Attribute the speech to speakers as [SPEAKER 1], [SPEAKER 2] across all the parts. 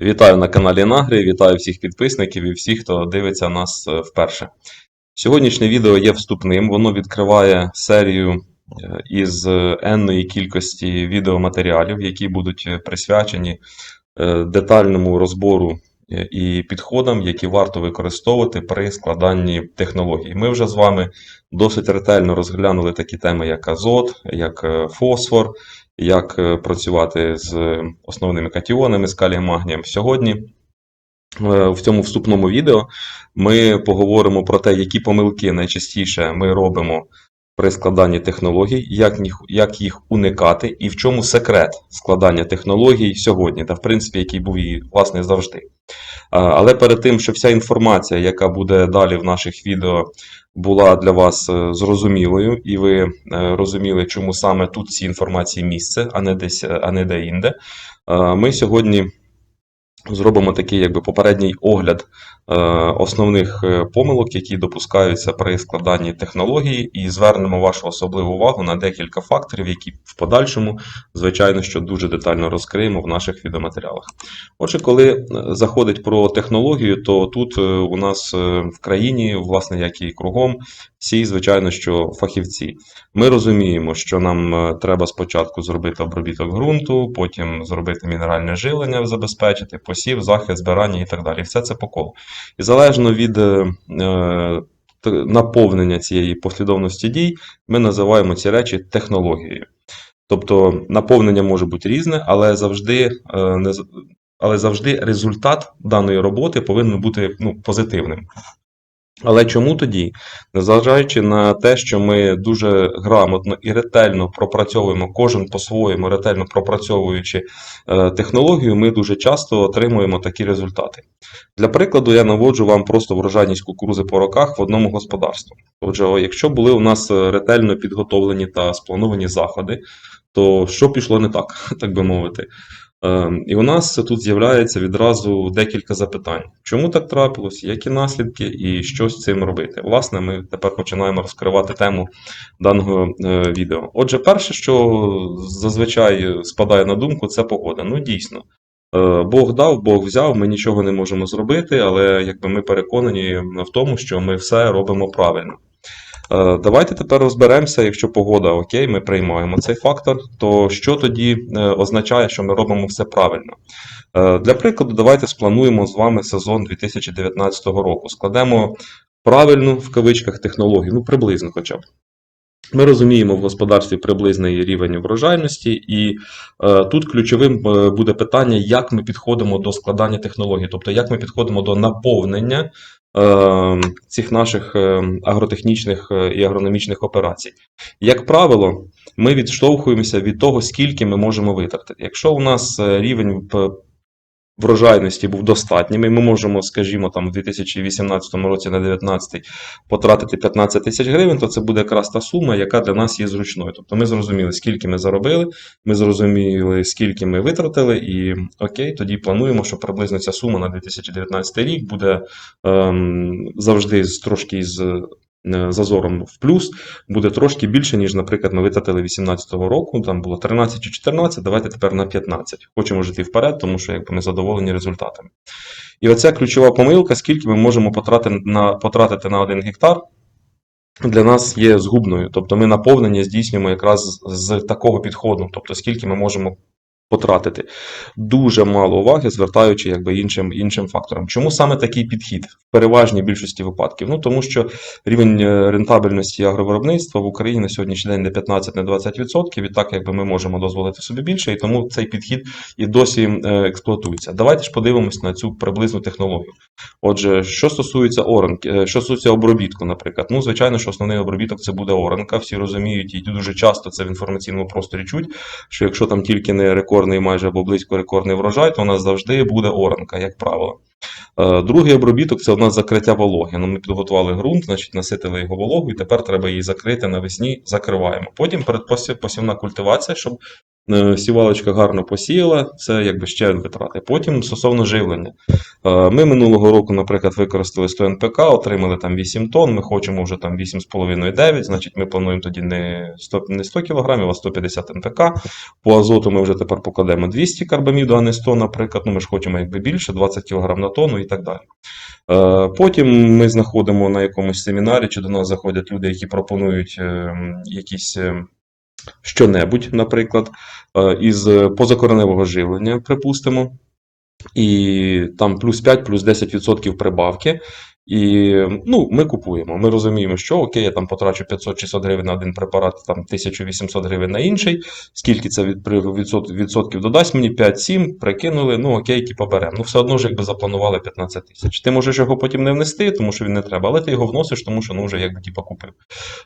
[SPEAKER 1] Вітаю на каналі Нагрі, вітаю всіх підписників і всіх, хто дивиться нас е, вперше. Сьогоднішнє відео є вступним, воно відкриває серію е, із е, енної кількості відеоматеріалів, які будуть присвячені детальному розбору і підходам, які варто використовувати при складанні технологій. Ми вже з вами досить ретельно розглянули такі теми, як азот, як фосфор, як е, працювати з основними катіонами, з калієм магнієм. Сьогодні е, в цьому вступному відео ми поговоримо про те, які помилки найчастіше ми робимо при складанні технологій, як їх, як їх уникати, і в чому секрет складання технологій сьогодні, та в принципі, який був і власне завжди. Але перед тим, щоб вся інформація, яка буде далі в наших відео, була для вас е, зрозумілою, і ви е, розуміли, чому саме тут ці інформації місце, а не десь, е, а не де-інде. Е, Ми сьогодні зробимо такий якби попередній огляд е, основних е, помилок, які допускаються при складанні технології, і звернемо вашу особливу увагу на декілька факторів, які в подальшому, звичайно, що дуже детально розкриємо в наших відеоматеріалах. Отже, коли е, заходить про технологію, то тут е, у нас в країні, власне, як і кругом, всі, звичайно, що фахівці. Ми розуміємо, що нам треба спочатку зробити обробіток ґрунту, потім зробити мінеральне жилення, забезпечити, посів, захист, збирання і так далі. Все це по колу. І залежно від е, е, наповнення цієї послідовності дій, ми називаємо ці речі технологією. Тобто наповнення може бути різне, але завжди, е, але завжди результат даної роботи повинен бути ну, позитивним. Але чому тоді, незважаючи на те, що ми дуже грамотно і ретельно пропрацьовуємо кожен по-своєму, ретельно пропрацьовуючи е, технологію, ми дуже часто отримуємо такі результати. Для прикладу, я наводжу вам просто врожайність кукурузи по роках в одному господарстві. Отже, якщо були у нас е, ретельно підготовлені та сплановані заходи, то що пішло не так, так би мовити? Е, І у нас тут з'являється відразу декілька запитань. Чому так трапилось, які наслідки і що з цим робити? Власне, ми тепер починаємо розкривати тему даного е, відео. Отже, перше, що зазвичай спадає на думку, це погода. Ну, дійсно. Е, Бог дав, Бог взяв, ми нічого не можемо зробити, але якби ми переконані в тому, що ми все робимо правильно. Е, Давайте тепер розберемося, якщо погода окей, ми приймаємо цей фактор, то що тоді е, означає, що ми робимо все правильно? Е, Для прикладу, давайте сплануємо з вами сезон 2019 року. Складемо правильну в кавичках технологію, ну приблизно хоча б. Ми розуміємо в господарстві приблизний рівень врожайності, і е, тут ключовим буде питання, як ми підходимо до складання технологій, тобто як ми підходимо до наповнення цих наших е, агротехнічних е, і агрономічних операцій. Як правило, ми відштовхуємося від того, скільки ми можемо витратити. Якщо у нас е, рівень врожайності був достатнім, і ми можемо, скажімо, там у 2018 році на 2019 потратити 15 тисяч гривень, то це буде якраз та сума, яка для нас є зручною. Тобто ми зрозуміли, скільки ми заробили, ми зрозуміли, скільки ми витратили, і окей, тоді плануємо, що приблизно ця сума на 2019 рік буде ем, завжди трошки з зазором в плюс, буде трошки більше, ніж, наприклад, ми витратили 2018 року. Там було 13 чи 14, давайте тепер на 15. Хочемо жити вперед, тому що якби ми задоволені результатами. І оця ключова помилка, скільки ми можемо потратити на, потратити на 1 гектар, для нас є згубною. Тобто ми наповнення здійснюємо якраз з такого підходу, тобто скільки ми можемо потратити. Дуже мало уваги, звертаючи якби іншим, іншим факторам. Чому саме такий підхід в переважній більшості випадків? Ну тому що рівень е, рентабельності агровиробництва в Україні на сьогоднішній день не 15, не 20%, і так якби ми можемо дозволити собі більше, і тому цей підхід і досі е, експлуатується. Давайте ж подивимось на цю приблизну технологію. Отже, що стосується оранки, е, що стосується обробітку, наприклад, ну звичайно, що основний обробіток це буде оранка. Всі розуміють, і дуже часто це в інформаційному просторі чуть, що якщо там тільки не рекордний, майже або близько рекордний врожай, то у нас завжди буде оранка, як правило. Е, Другий обробіток це у нас закриття вологи. Ну, ми підготували ґрунт, значить наситили його вологу, і тепер треба її закрити навесні, закриваємо. Потім передпосівна культивація, щоб е, сівалочка гарно посіяла, це якби ще витрати. Потім стосовно живлення. Е, Ми минулого року, наприклад, використали 100 НПК, отримали там 8 тонн, ми хочемо вже там 8,5-9, значить ми плануємо тоді не 100, не 100 кг, а 150 НПК. По азоту ми вже тепер покладемо 200 карбаміду, а не 100, наприклад. Ну, ми ж хочемо якби більше, 20 кг на тонну і так далі. Е, Потім ми знаходимо на якомусь семінарі, чи до нас заходять люди, які пропонують е, якісь щонебудь, що-небудь, наприклад, е, із позакореневого живлення, припустимо. І там плюс 5, плюс 10% прибавки. І ну, ми купуємо. Ми розуміємо, що окей, я там потрачу 500-600 гривень на один препарат, там 1800 гривень на інший. Скільки це від, відсот- відсотків додасть мені? 5-7, прикинули, ну окей, типу беремо. Ну, все одно ж якби запланували 15 тисяч. Ти можеш його потім не внести, тому що він не треба, але ти його вносиш, тому що ну вже якби типу, купив.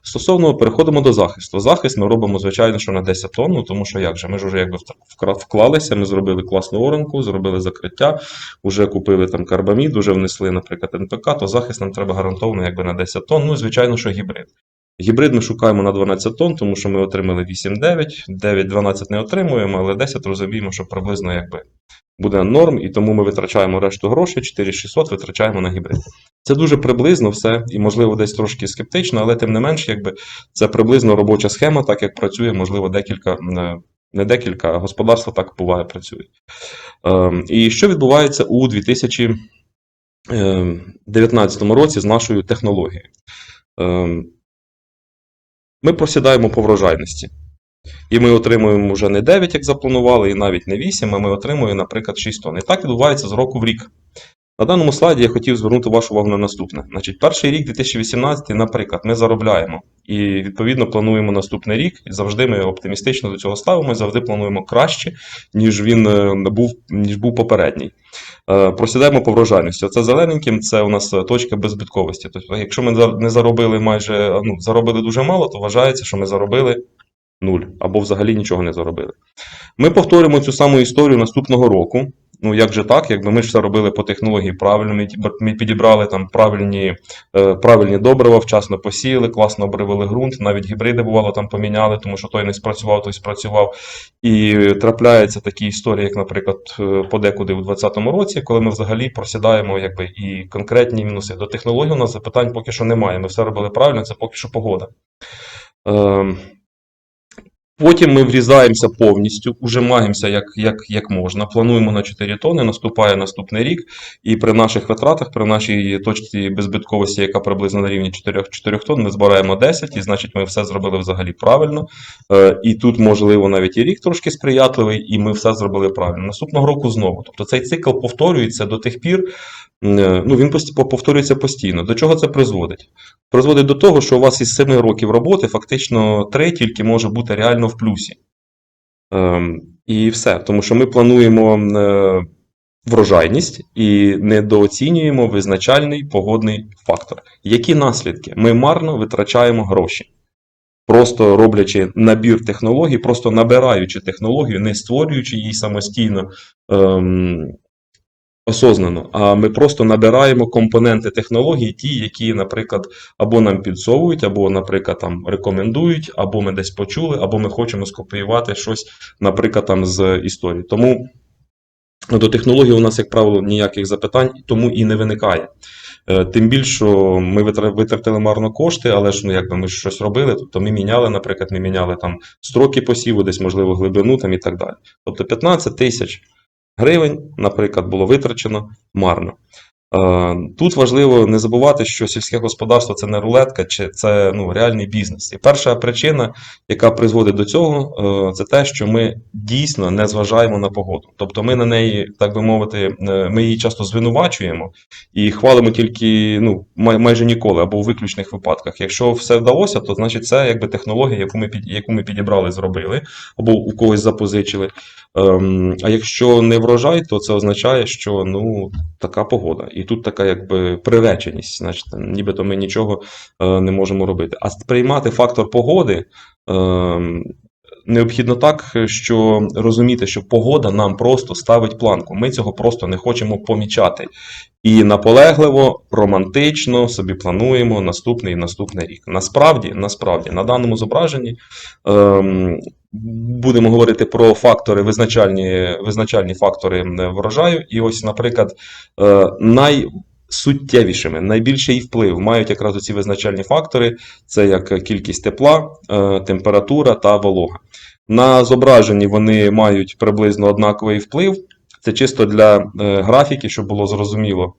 [SPEAKER 1] Стосовно переходимо до захисту. Захист ми робимо, звичайно, що на 10 тонн, ну, тому що як же, ми ж вже якби вклалися, ми зробили класну оранку, зробили закриття, вже купили там карбамід, вже внесли, наприклад, НПК, то захист нам треба гарантовано якби на 10 тонн. Ну, звичайно, що гібрид. Гібрид ми шукаємо на 12 тонн, тому що ми отримали 8-9, 9-12 не отримуємо, але 10 розуміємо, що приблизно якби буде норм, і тому ми витрачаємо решту грошей, 4600 витрачаємо на гібрид. Це дуже приблизно все, і можливо десь трошки скептично, але тим не менш, якби це приблизно робоча схема, так як працює, можливо, декілька. е, Не декілька, а господарства так буває працюють. Ем, І що відбувається у 2019 році з нашою технологією? Ем, Ми просідаємо по врожайності. І ми отримуємо вже не 9, як запланували, і навіть не 8, а ми отримуємо, наприклад, 6 тонн. І так відбувається з року в рік. На даному слайді я хотів звернути вашу увагу на наступне. Значить, перший рік 2018, наприклад, ми заробляємо і відповідно плануємо наступний рік. Завжди ми оптимістично до цього ставимо, завжди плануємо краще, ніж він е, був, ніж був попередній. Е, Просідаємо по врожайності. Оце зелененьким це у нас точка беззбитковості. Тобто, якщо ми не заробили майже ну, заробили дуже мало, то вважається, що ми заробили нуль або взагалі нічого не заробили. Ми повторимо цю саму історію наступного року. Ну, як же так, якби ми ж все робили по технології правильно, ми підібрали там правильні, е, правильні добрива, вчасно посіяли, класно обривали ґрунт, навіть гібриди бувало там поміняли, тому що той не спрацював, той спрацював. І трапляються такі історії, як, наприклад, е, подекуди у 2020 році, коли ми взагалі просідаємо якби, і конкретні мінуси. До технології у нас запитань поки що немає. Ми все робили правильно, це поки що погода. Потім ми врізаємося повністю, уже маємося як, як, як можна. Плануємо на 4 тони, наступає наступний рік, і при наших витратах, при нашій точці беззбитковості, яка приблизно на рівні 4, 4 тонн, ми збираємо 10, і значить ми все зробили взагалі правильно. Е, І тут, можливо, навіть і рік трошки сприятливий, і ми все зробили правильно. Наступного року знову. Тобто цей цикл повторюється до тих пір, ну він повторюється постійно. До чого це призводить? призводить до того, що у вас із 7 років роботи фактично 3 тільки може бути реально в плюсі. Ем, і все. Тому що ми плануємо е, врожайність і недооцінюємо визначальний погодний фактор. Які наслідки? Ми марно витрачаємо гроші. Просто роблячи набір технологій, просто набираючи технологію, не створюючи її самостійно ем, осознано, а ми просто набираємо компоненти технологій, ті, які, наприклад, або нам підсовують, або, наприклад, там рекомендують, або ми десь почули, або ми хочемо скопіювати щось, наприклад, там з історії. Тому до технології у нас, як правило, ніяких запитань тому і не виникає. Е, Тим більше, що ми витратили марно кошти, але ж ну, якби ми щось робили, тобто ми міняли, наприклад, ми міняли там строки посіву, десь, можливо, глибину там і так далі. Тобто 15 тисяч гривень, наприклад, було витрачено марно. Е, Тут важливо не забувати, що сільське господарство це не рулетка, чи це ну, реальний бізнес. І перша причина, яка призводить до цього, е, це те, що ми дійсно не зважаємо на погоду. Тобто ми на неї, так би мовити, е, ми її часто звинувачуємо і хвалимо тільки ну, майже ніколи або у виключних випадках. Якщо все вдалося, то значить це якби технологія, яку ми, під, яку ми підібрали, зробили, або у когось запозичили. Ем, а якщо не врожай, то це означає, що ну, така погода. І тут така якби приреченість, значить, нібито ми нічого е, не можемо робити. А сприймати фактор погоди ем, необхідно так, що розуміти, що погода нам просто ставить планку. Ми цього просто не хочемо помічати. І наполегливо, романтично собі плануємо наступний і наступний рік. Насправді, насправді, на даному зображенні ем, будемо говорити про фактори, визначальні, визначальні фактори врожаю. І ось, наприклад, е, найсуттєвішими, найбільший вплив мають якраз ці визначальні фактори: це як кількість тепла, е, температура та волога. На зображенні вони мають приблизно однаковий вплив. Це чисто для е, графіки, щоб було зрозуміло.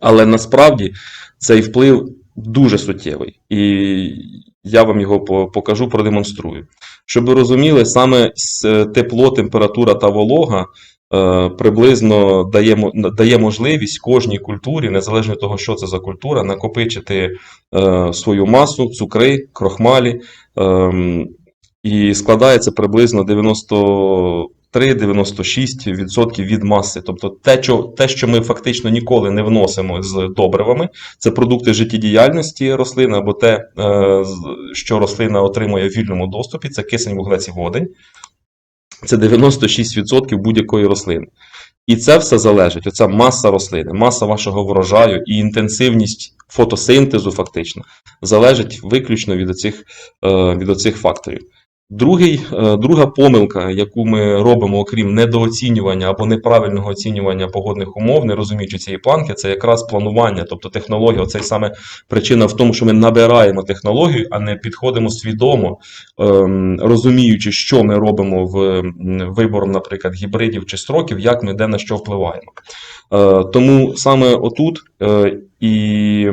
[SPEAKER 1] Але насправді цей вплив дуже суттєвий. І я вам його покажу, продемонструю. Щоб ви розуміли, саме тепло, температура та волога приблизно дає, дає можливість кожній культурі, незалежно від того, що це за культура, накопичити е, свою масу, цукри, крохмалі. ем, і складається приблизно 93-96% від маси. Тобто те що, те, що ми фактично ніколи не вносимо з добривами, це продукти життєдіяльності рослини, або те, е, що рослина отримує в вільному доступі, це кисень, вуглець і водень. Це 96% будь-якої рослини. І це все залежить, оця маса рослини, маса вашого врожаю і інтенсивність фотосинтезу, фактично, залежить виключно від оцих, е, від оцих факторів. Другий, е, друга помилка, яку ми робимо, окрім недооцінювання або неправильного оцінювання погодних умов, не розуміючи цієї планки, це якраз планування, тобто технологія. Оце саме причина в тому, що ми набираємо технологію, а не підходимо свідомо, ем, розуміючи, що ми робимо в вибором, наприклад, гібридів чи строків, як ми де на що впливаємо. Е, Тому саме отут е, і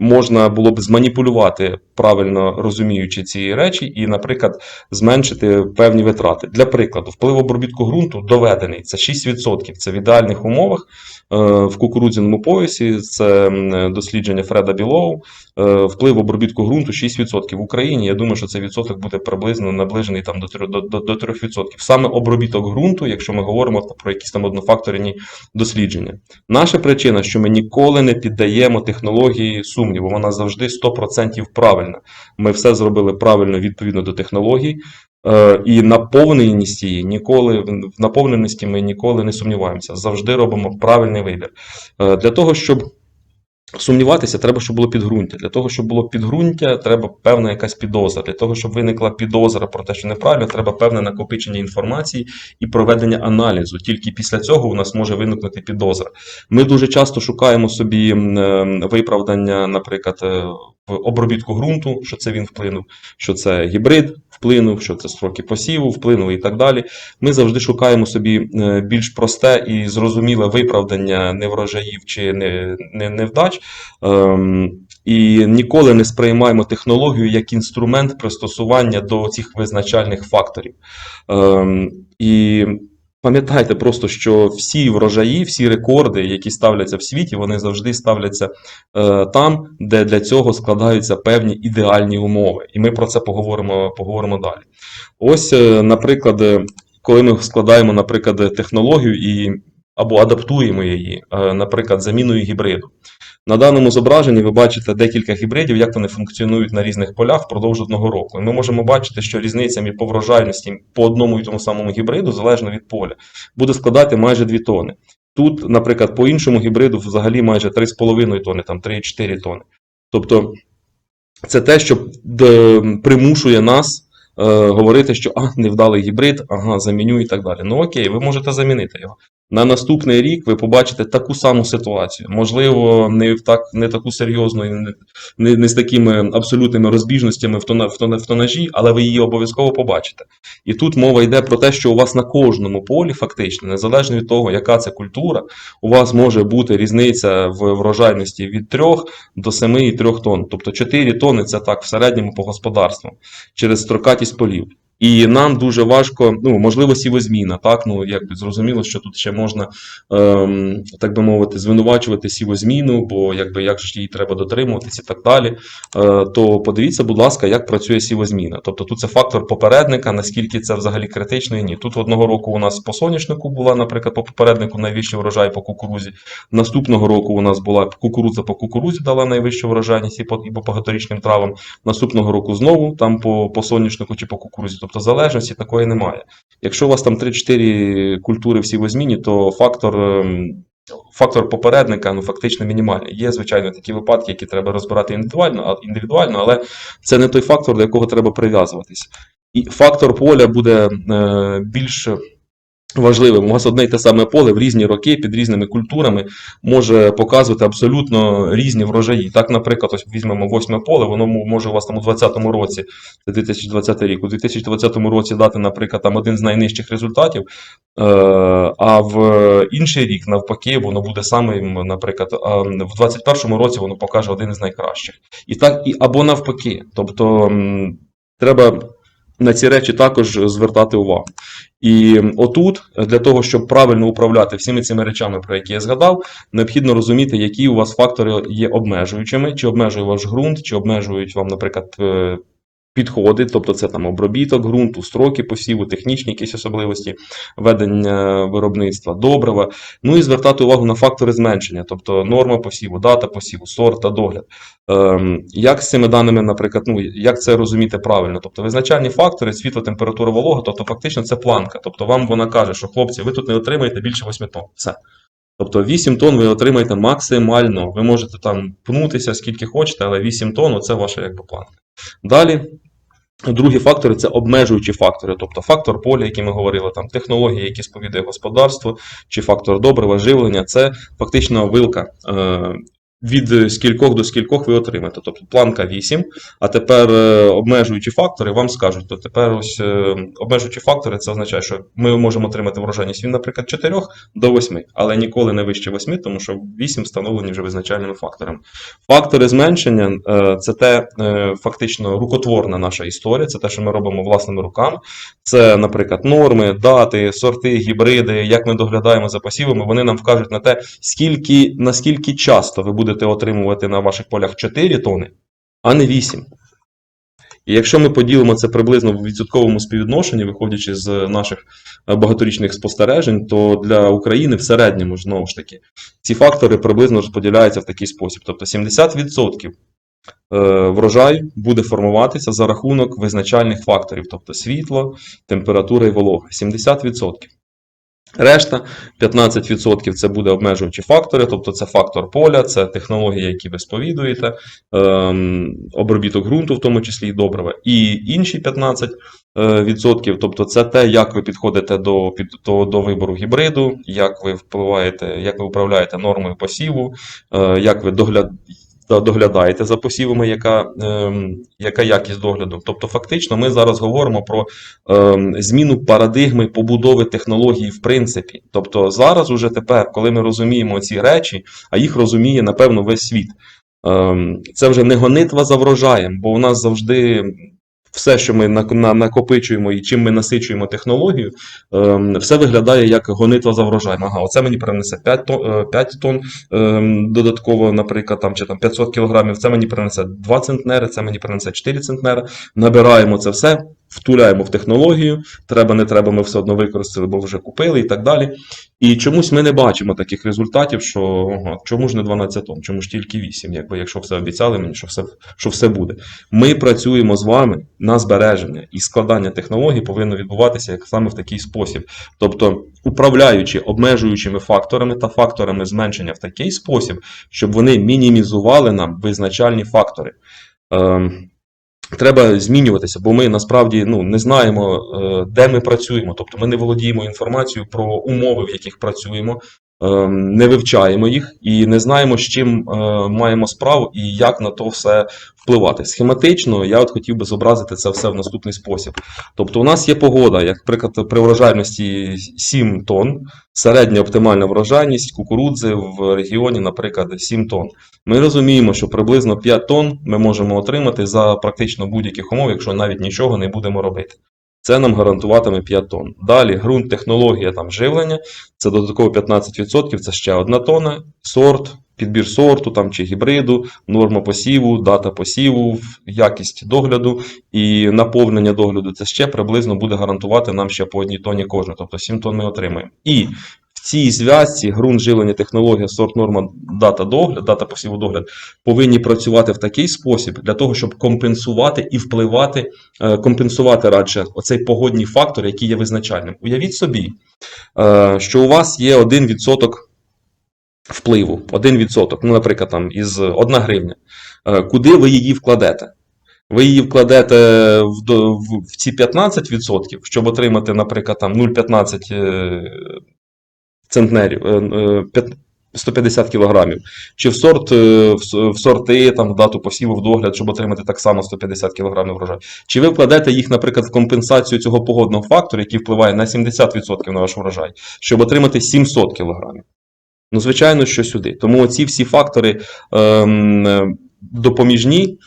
[SPEAKER 1] можна було б зманіпулювати, правильно розуміючи ці речі, і, наприклад, зменшити певні витрати. Для прикладу, вплив обробітку ґрунту доведений. Це 6%. Це в ідеальних умовах е, в кукурудзяному поясі. Це дослідження Фреда Білоу. Е, Вплив обробітку ґрунту 6%. В Україні. Я думаю, що цей відсоток буде приблизно наближений там до 3%. До, до, до 3%. Саме обробіток ґрунту, якщо ми говоримо про якісь там однофакторні дослідження. Наша причина, що ми ніколи не піддаємо технології сумніву, вона завжди 100% правильна. Ми все зробили правильно відповідно до технологій. Е, І наповненість її ніколи в наповненості ми ніколи не сумніваємося. Завжди робимо правильний вибір. Е, Для того, щоб сумніватися, треба, щоб було підґрунтя. Для того, щоб було підґрунтя, треба певна якась підозра. Для того, щоб виникла підозра про те, що неправильно, треба певне накопичення інформації і проведення аналізу. Тільки після цього у нас може виникнути підозра. Ми дуже часто шукаємо собі е, виправдання, наприклад, е, в обробітку ґрунту, що це він вплинув, що це гібрид вплинув, що це строки посіву вплинули і так далі. Ми завжди шукаємо собі е, більш просте і зрозуміле виправдання неврожаїв чи не, не, невдач. Ем, і ніколи не сприймаємо технологію як інструмент пристосування до цих визначальних факторів. Ем, і пам'ятайте просто, що всі врожаї, всі рекорди, які ставляться в світі, вони завжди ставляться е, там, де для цього складаються певні ідеальні умови. І ми про це поговоримо, поговоримо далі. Ось, е, наприклад, е, коли ми складаємо, наприклад, технологію і або адаптуємо її, наприклад, заміною гібриду. На даному зображенні ви бачите декілька гібридів, як вони функціонують на різних полях впродовж одного року. І ми можемо бачити, що різниця між по врожайності по одному і тому самому гібриду, залежно від поля, буде складати майже 2 тони. Тут, наприклад, по іншому гібриду взагалі майже 3,5 тони, там 3-4 тони. Тобто це те, що примушує нас е, говорити, що а, невдалий гібрид, ага, заміню і так далі. Ну окей, ви можете замінити його. На наступний рік ви побачите таку саму ситуацію. Можливо, не в так не таку серйозну, і не, не, з такими абсолютними розбіжностями в, тона, в, тона, в тонажі, але ви її обов'язково побачите. І тут мова йде про те, що у вас на кожному полі, фактично, незалежно від того, яка це культура, у вас може бути різниця в врожайності від 3 до 7,3 тонн. Тобто 4 тонни це так в середньому по господарствам через строкатість полів. І нам дуже важко, ну можливо, сівозміна. Так, ну якби зрозуміло, що тут ще можна, ем, так би мовити, звинувачувати сівозміну, бо якби як ж її треба дотримуватися і так далі. Е, то подивіться, будь ласка, як працює сівозміна. Тобто тут це фактор попередника, наскільки це взагалі критично і ні. Тут одного року у нас по соняшнику була, наприклад, по попереднику найвищий врожай по кукурузі. Наступного року у нас була кукурудза по кукурузі, дала найвищу врожайність і по, і по багаторічним травам. Наступного року знову там по, по соняшнику чи по кукурузі. Тобто залежності такої немає. Якщо у вас там 3-4 культури всі в зміні, то фактор, ем, фактор попередника ну, фактично мінімальний. Є, звичайно, такі випадки, які треба розбирати індивідуально, індивідуально, але це не той фактор, до якого треба прив'язуватись. І фактор поля буде е, більш важливим. У вас одне й те саме поле в різні роки під різними культурами може показувати абсолютно різні врожаї. Так, наприклад, ось візьмемо восьме поле, воно може у вас там у 2020 році, це 2020 рік, у 2020 році дати, наприклад, там один з найнижчих результатів, е, а в інший рік, навпаки, воно буде самим, наприклад, в 2021 році воно покаже один із найкращих. І так, і або навпаки. Тобто треба на ці речі також звертати увагу. І отут, для того, щоб правильно управляти всіми цими речами, про які я згадав, необхідно розуміти, які у вас фактори є обмежуючими, чи обмежує ваш ґрунт, чи обмежують вам, наприклад, е, підходи, тобто це там обробіток ґрунту, строки посіву, технічні якісь особливості ведення виробництва, добрива. Ну і звертати увагу на фактори зменшення, тобто норма посіву, дата посіву, сорт та догляд. Ем, Як з цими даними, наприклад, ну як це розуміти правильно? Тобто визначальні фактори, світло, температура, волога, тобто фактично це планка. Тобто вам вона каже, що хлопці, ви тут не отримаєте більше 8 тонн. Все. Тобто 8 тонн ви отримаєте максимально. Ви можете там пнутися скільки хочете, але 8 тонн це ваша якби планка. Далі. Другі фактори це обмежуючі фактори, тобто фактор поля, який ми говорили, там технології, які сповідує господарство, чи фактор добрива, живлення, це фактично вилка. Від скількох до скількох ви отримаєте. Тобто планка 8, а тепер е, обмежуючі фактори вам скажуть, то тепер ось е, обмежуючі фактори це означає, що ми можемо отримати врожайність від, наприклад, 4 до 8, але ніколи не вище 8, тому що 8 встановлені вже визначальними факторами. Фактори зменшення е, це те фактично рукотворна наша історія, це те, що ми робимо власними руками. Це, наприклад, норми, дати, сорти, гібриди, як ми доглядаємо за посівами, вони нам вкажуть на те, скільки, наскільки часто ви будете отримувати на ваших полях 4 тони, а не 8. І якщо ми поділимо це приблизно в відсотковому співвідношенні, виходячи з наших е, багаторічних спостережень, то для України в середньому знову ж таки ці фактори приблизно розподіляються в такий спосіб. Тобто 70% е, врожаю буде формуватися за рахунок визначальних факторів, тобто світло, температура і волога. 70%. Решта 15% це буде обмежуючі фактори, тобто це фактор поля, це технології, які ви сповідуєте, ем, обробіток ґрунту, в тому числі і добрива. І інші 15%, е, тобто це те, як ви підходите до, до, до вибору гібриду, як ви впливаєте, як ви управляєте нормою посіву, е, як ви догляд, та доглядаєте за посівами, яка, ем, яка якість догляду. Тобто, фактично, ми зараз говоримо про ем, зміну парадигми побудови технології, в принципі. Тобто, зараз, уже тепер, коли ми розуміємо ці речі, а їх розуміє, напевно, весь світ. Ем, це вже не гонитва за врожаєм, бо у нас завжди. Все, що ми на- на- накопичуємо і чим ми насичуємо технологію, ем, все виглядає як гонитва за врожаєм. Ага, оце мені принесе 5 тонн, 5 тонн ем, додатково, наприклад, там, чи там 500 кілограмів, це мені принесе 2 центнери, це мені принесе 4 центнери. Набираємо це все, втуляємо в технологію, треба, не треба, ми все одно використали, бо вже купили і так далі. І чомусь ми не бачимо таких результатів, що ага, чому ж не 12 тонн, чому ж тільки 8, якби, якщо все обіцяли мені, що все, що все буде. Ми працюємо з вами на збереження і складання технологій повинно відбуватися як саме в такий спосіб. Тобто, управляючи обмежуючими факторами та факторами зменшення в такий спосіб, щоб вони мінімізували нам визначальні фактори. Ем, Треба змінюватися, бо ми насправді ну, не знаємо, е, де ми працюємо. Тобто ми не володіємо інформацією про умови, в яких працюємо, не вивчаємо їх і не знаємо, з чим е, маємо справу і як на то все впливати. Схематично я от хотів би зобразити це все в наступний спосіб. Тобто, у нас є погода, як, наприклад, при врожайності 7 тонн, середня оптимальна врожайність кукурудзи в регіоні, наприклад, 7 тонн. Ми розуміємо, що приблизно 5 тонн ми можемо отримати за практично будь-яких умов, якщо навіть нічого не будемо робити. Це нам гарантуватиме 5 тонн. Далі ґрунт, технологія там живлення, це додатково 15%, це ще одна тонна, сорт, підбір сорту там, чи гібриду, норма посіву, дата посіву, якість догляду і наповнення догляду. Це ще приблизно буде гарантувати нам ще по одній тонні кожного, тобто 7 тонн ми отримаємо. І цій зв'язці ґрунт живлення технологія, сорт норма, дата догляд, дата посіву догляд повинні працювати в такий спосіб для того, щоб компенсувати і впливати, е, компенсувати радше оцей погодній фактор, який є визначальним. Уявіть собі, е, що у вас є 1% впливу, 1%, ну, наприклад, там із 1 гривня. Е, Куди ви її вкладете? Ви її вкладете в, в, в ці 15%, щоб отримати, наприклад, там 0,15 е, центнерів, е, е, п'ят- 150 кілограмів, чи в сорт е, в, сорти, там дату посіву, в догляд, щоб отримати так само 150 кілограмів врожаю. Чи ви вкладете їх, наприклад, в компенсацію цього погодного фактору, який впливає на 70% на ваш врожай, щоб отримати 700 кілограмів? Ну, звичайно, що сюди. Тому ці всі фактори ем, е, допоміжні,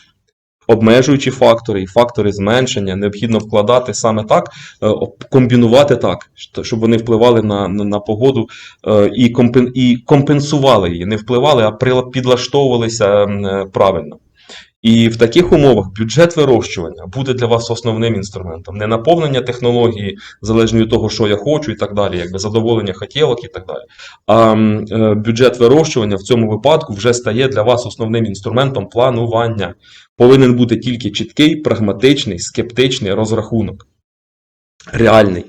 [SPEAKER 1] обмежуючі фактори і фактори зменшення необхідно вкладати саме так, е, комбінувати так, щоб вони впливали на, на, на погоду е, і, компен, і компенсували її. Не впливали, а підлаштовувалися е, правильно. І в таких умовах бюджет вирощування буде для вас основним інструментом. Не наповнення технології, залежно від того, що я хочу, і так далі, якби задоволення хотілок і так далі. А бюджет вирощування в цьому випадку вже стає для вас основним інструментом планування. Повинен бути тільки чіткий, прагматичний, скептичний розрахунок. Реальний.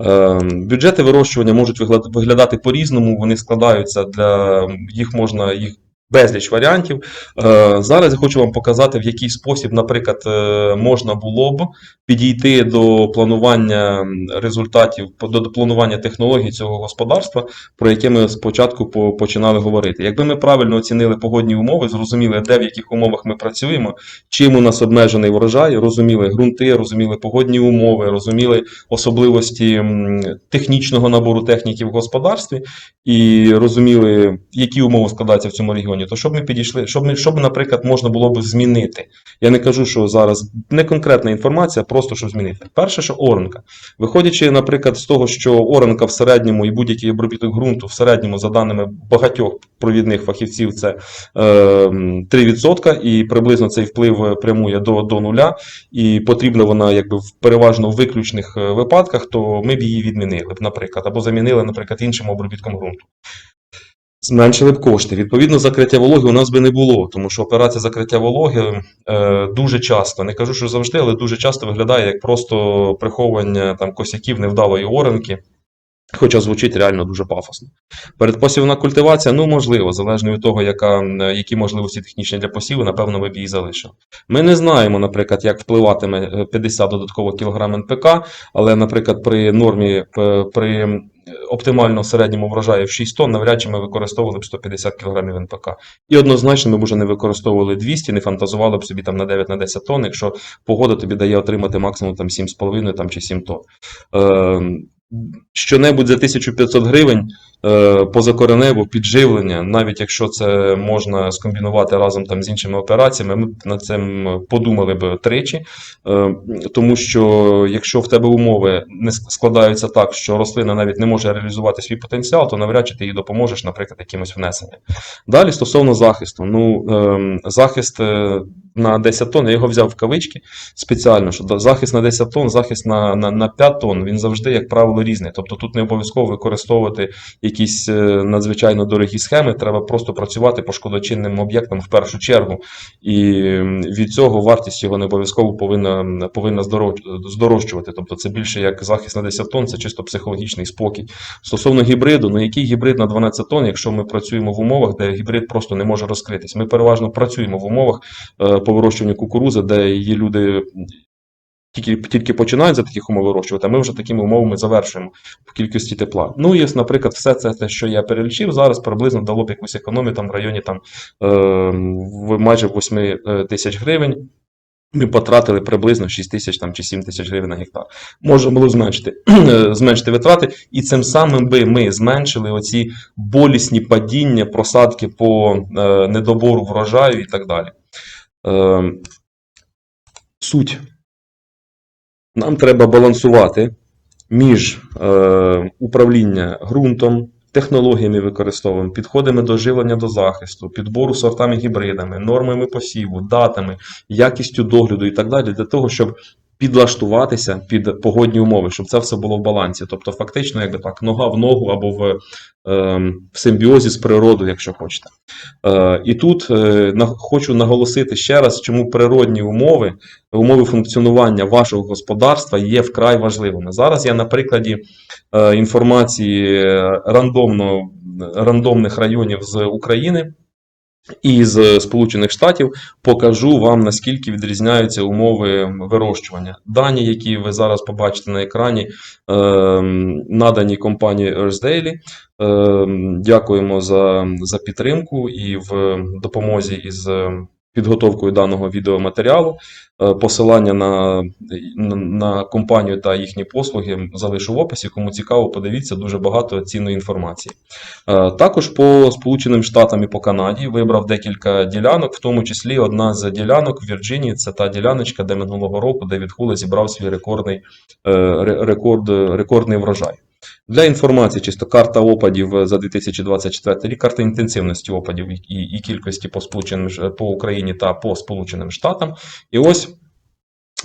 [SPEAKER 1] Е, Бюджети вирощування можуть виглядати по-різному, вони складаються для їх можна їх безліч варіантів. Е, Зараз я хочу вам показати, в який спосіб, наприклад, е, можна було б підійти до планування результатів, до планування технологій цього господарства, про яке ми спочатку починали говорити. Якби ми правильно оцінили погодні умови, зрозуміли, де в яких умовах ми працюємо, чим у нас обмежений врожай, розуміли ґрунти, розуміли погодні умови, розуміли особливості технічного набору техніки в господарстві і розуміли, які умови складаються в цьому регіоні, то щоб ми підійшли, щоб щоб, наприклад, можна було б змінити. Я не кажу, що зараз не конкретна інформація, просто щоб змінити. Перше, що оранка. Виходячи, наприклад, з того, що оранка в середньому і будь-який обробіток ґрунту в середньому, за даними багатьох провідних фахівців, це е, 3%, і приблизно цей вплив прямує до, до нуля, і потрібна вона якби в переважно виключних е, випадках, то ми б її відмінили наприклад, або замінили, наприклад, іншим обробітком ґрунту. Зменшили б кошти. Відповідно, закриття вологи у нас би не було, тому що операція закриття вологи е, дуже часто, не кажу, що завжди, але дуже часто виглядає як просто приховування там косяків невдалої оранки. Хоча звучить реально дуже пафосно. Передпосівна культивація, ну можливо, залежно від того, яка, е, які можливості технічні для посіву, напевно, ми б її залишили. Ми не знаємо, наприклад, як впливатиме е, 50 додатково кілограм НПК, але, наприклад, при нормі е, при е, в середньому врожаї в 6 тонн, навряд чи ми використовували б 150 кг НПК. І однозначно ми б вже не використовували 200, не фантазували б собі там на 9 на 10 тонн, якщо погода тобі дає отримати максимум там 7,5 там, чи 7 тонн. Е, Щонебудь за 1500 гривень е, позакоренево підживлення, навіть якщо це можна скомбінувати разом там з іншими операціями, ми б над цим подумали б тричі. Е, Тому що якщо в тебе умови не складаються так, що рослина навіть не може реалізувати свій потенціал, то навряд чи ти їй допоможеш, наприклад, якимось внесенням. Далі стосовно захисту. Ну, ем, захист е, на 10 тонн, я його взяв в кавички спеціально, що захист на 10 тонн, захист на, на, на 5 тонн, він завжди, як правило, різний. Тобто тут не обов'язково використовувати якісь е, надзвичайно дорогі схеми, треба просто працювати по шкодочинним об'єктам в першу чергу. І від цього вартість його не обов'язково повинна, повинна здорожчувати. Тобто це більше як захист на 10 тонн, це чисто психологічний спокій. Стосовно гібриду, ну який гібрид на 12 тонн, якщо ми працюємо в умовах, де гібрид просто не може розкритись. Ми переважно працюємо в умовах е, по вирощуванню кукурузи, де її люди тільки, тільки починають за таких умов вирощувати, а ми вже такими умовами завершуємо по кількості тепла. Ну і, наприклад, все це, те, що я перелічив, зараз приблизно дало б якусь економію там в районі там, е, майже 8 е, тисяч гривень. Ми потратили приблизно 6 тисяч чи 7 тисяч гривень на гектар. Можна було зменшити, зменшити витрати, і цим самим би ми зменшили оці болісні падіння, просадки по е, недобору врожаю і так далі. Е, суть. Нам треба балансувати між е, управління ґрунтом, технологіями використовуємо, підходами до живлення до захисту, підбору сортами гібридами, нормами посіву, датами, якістю догляду і так далі, для того, щоб підлаштуватися під погодні умови, щоб це все було в балансі. Тобто, фактично, якби так, нога в ногу або в, е, в симбіозі з природою, якщо хочете. Е, і тут е, хочу наголосити ще раз, чому природні умови, умови функціонування вашого господарства є вкрай важливими. Зараз я на прикладі е, інформації рандомно, рандомних районів з України і з Сполучених Штатів покажу вам, наскільки відрізняються умови вирощування. Дані, які ви зараз побачите на екрані, е, надані компанією Earthdaily. Е, Дякуємо за, за підтримку і в допомозі із підготовкою даного відеоматеріалу. Е, Посилання на, на, компанію та їхні послуги залишу в описі. Кому цікаво, подивіться дуже багато цінної інформації. Е, Також по Сполученим Штатам і по Канаді вибрав декілька ділянок, в тому числі одна з ділянок в Вірджинії. Це та діляночка, де минулого року Девід Хула зібрав свій рекордний, е, рекорд, рекордний врожай. Для інформації, чисто карта опадів за 2024 рік, карта інтенсивності опадів і, і кількості по Сполученим по Україні та по Сполученим Штатам. І ось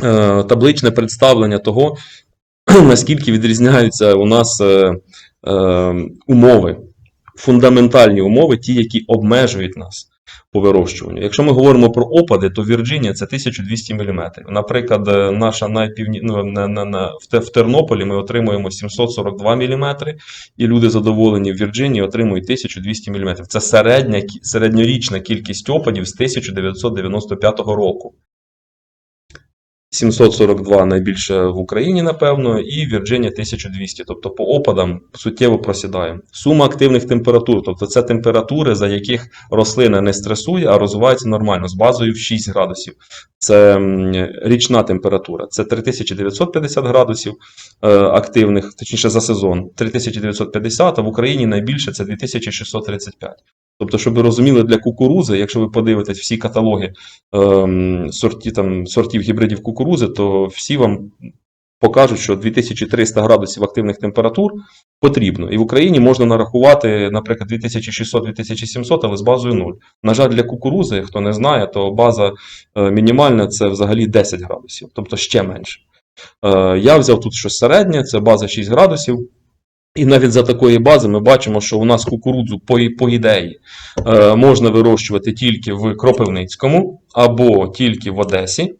[SPEAKER 1] е, табличне представлення того, наскільки відрізняються у нас е, е, умови, фундаментальні умови, ті, які обмежують нас по вирощуванню. Якщо ми говоримо про опади, то Вірджинія це 1200 мм. Наприклад, е, наша найпівні... ну, на, на, на, в, Тернополі ми отримуємо 742 мм, і люди задоволені в Вірджинії отримують 1200 мм. Це середня, середньорічна кількість опадів з 1995 року. 742 найбільше в Україні, напевно, і Вірджинія 1200. Тобто по опадам суттєво просідає. Сума активних температур, тобто це температури, за яких рослина не стресує, а розвивається нормально, з базою в 6 градусів. Це річна температура. Це 3950 градусів е, активних, точніше за сезон, 3950, а в Україні найбільше це 2635. Тобто, щоб ви розуміли, для кукурузи, якщо ви подивитесь всі каталоги ем, сорті, там, сортів гібридів кукурузи, то всі вам покажуть, що 2300 градусів активних температур потрібно. І в Україні можна нарахувати, наприклад, 2600-2700, але з базою 0. На жаль, для кукурузи, хто не знає, то база е, мінімальна це взагалі 10 градусів, тобто ще менше. Е, я взяв тут щось середнє, це база 6 градусів. І навіть за такої бази ми бачимо, що у нас кукурудзу по, по ідеї е, можна вирощувати тільки в Кропивницькому або тільки в Одесі,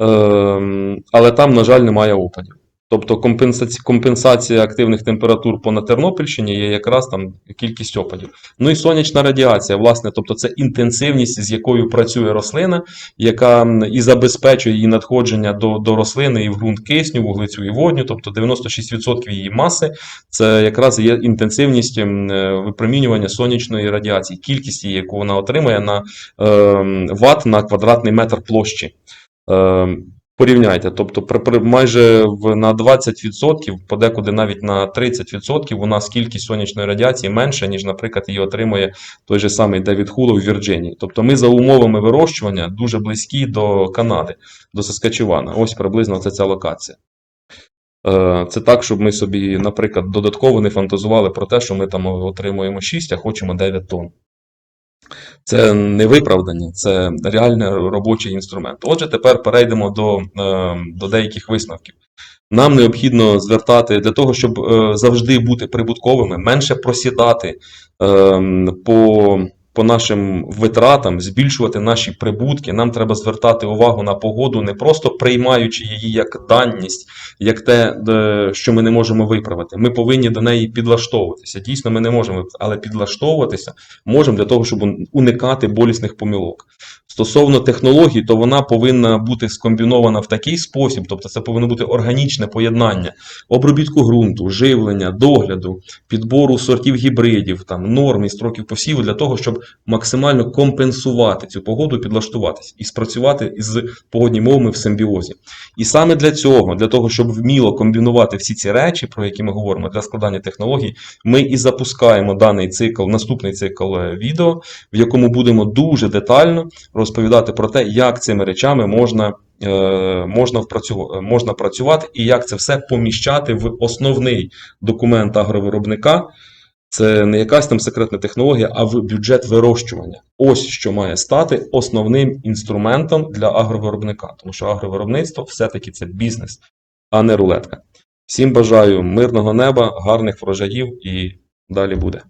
[SPEAKER 1] Ем, але там, на жаль, немає опадів. Тобто компенсація, компенсація активних температур по на Тернопільщині є якраз там кількість опадів. Ну і сонячна радіація, власне, тобто це інтенсивність, з якою працює рослина, яка і забезпечує її надходження до, до рослини і в ґрунт кисню, вуглецю і водню, тобто 96% її маси це якраз є інтенсивність випромінювання сонячної радіації, кількість її, яку вона отримує на е, ватт на квадратний метр площі. Е, Порівняйте, тобто при, при, майже в, на 20%, подекуди навіть на 30% у нас кількість сонячної радіації менша, ніж, наприклад, її отримує той же самий Девід Хуло в Вірджинії. Тобто ми за умовами вирощування дуже близькі до Канади, до Саскачевана. Ось приблизно це ця локація. Е, Це так, щоб ми собі, наприклад, додатково не фантазували про те, що ми там отримуємо 6, а хочемо 9 тонн. Це не виправдання, це реальний робочий інструмент. Отже, тепер перейдемо до, е, до деяких висновків. Нам необхідно звертати для того, щоб е, завжди бути прибутковими, менше просідати е, по, по нашим витратам, збільшувати наші прибутки. Нам треба звертати увагу на погоду, не просто приймаючи її як данність, як те, що ми не можемо виправити. Ми повинні до неї підлаштовуватися. Дійсно, ми не можемо, але підлаштовуватися можемо для того, щоб уникати болісних помилок. Стосовно технологій, то вона повинна бути скомбінована в такий спосіб, тобто це повинно бути органічне поєднання обробітку ґрунту, живлення, догляду, підбору сортів гібридів, там, норм і строків посіву для того, щоб максимально компенсувати цю погоду, підлаштуватись і спрацювати із погодніми умовами в симбіозі. І саме для цього, для того, щоб вміло комбінувати всі ці речі, про які ми говоримо для складання технологій, ми і запускаємо даний цикл, наступний цикл е, відео, в якому будемо дуже детально розповідати про те, як цими речами можна, е, можна, можна працювати і як це все поміщати в основний документ агровиробника, Це не якась там секретна технологія, а в бюджет вирощування. Ось що має стати основним інструментом для агровиробника, тому що агровиробництво все-таки це бізнес, а не рулетка. Всім бажаю мирного неба, гарних врожаїв і далі буде.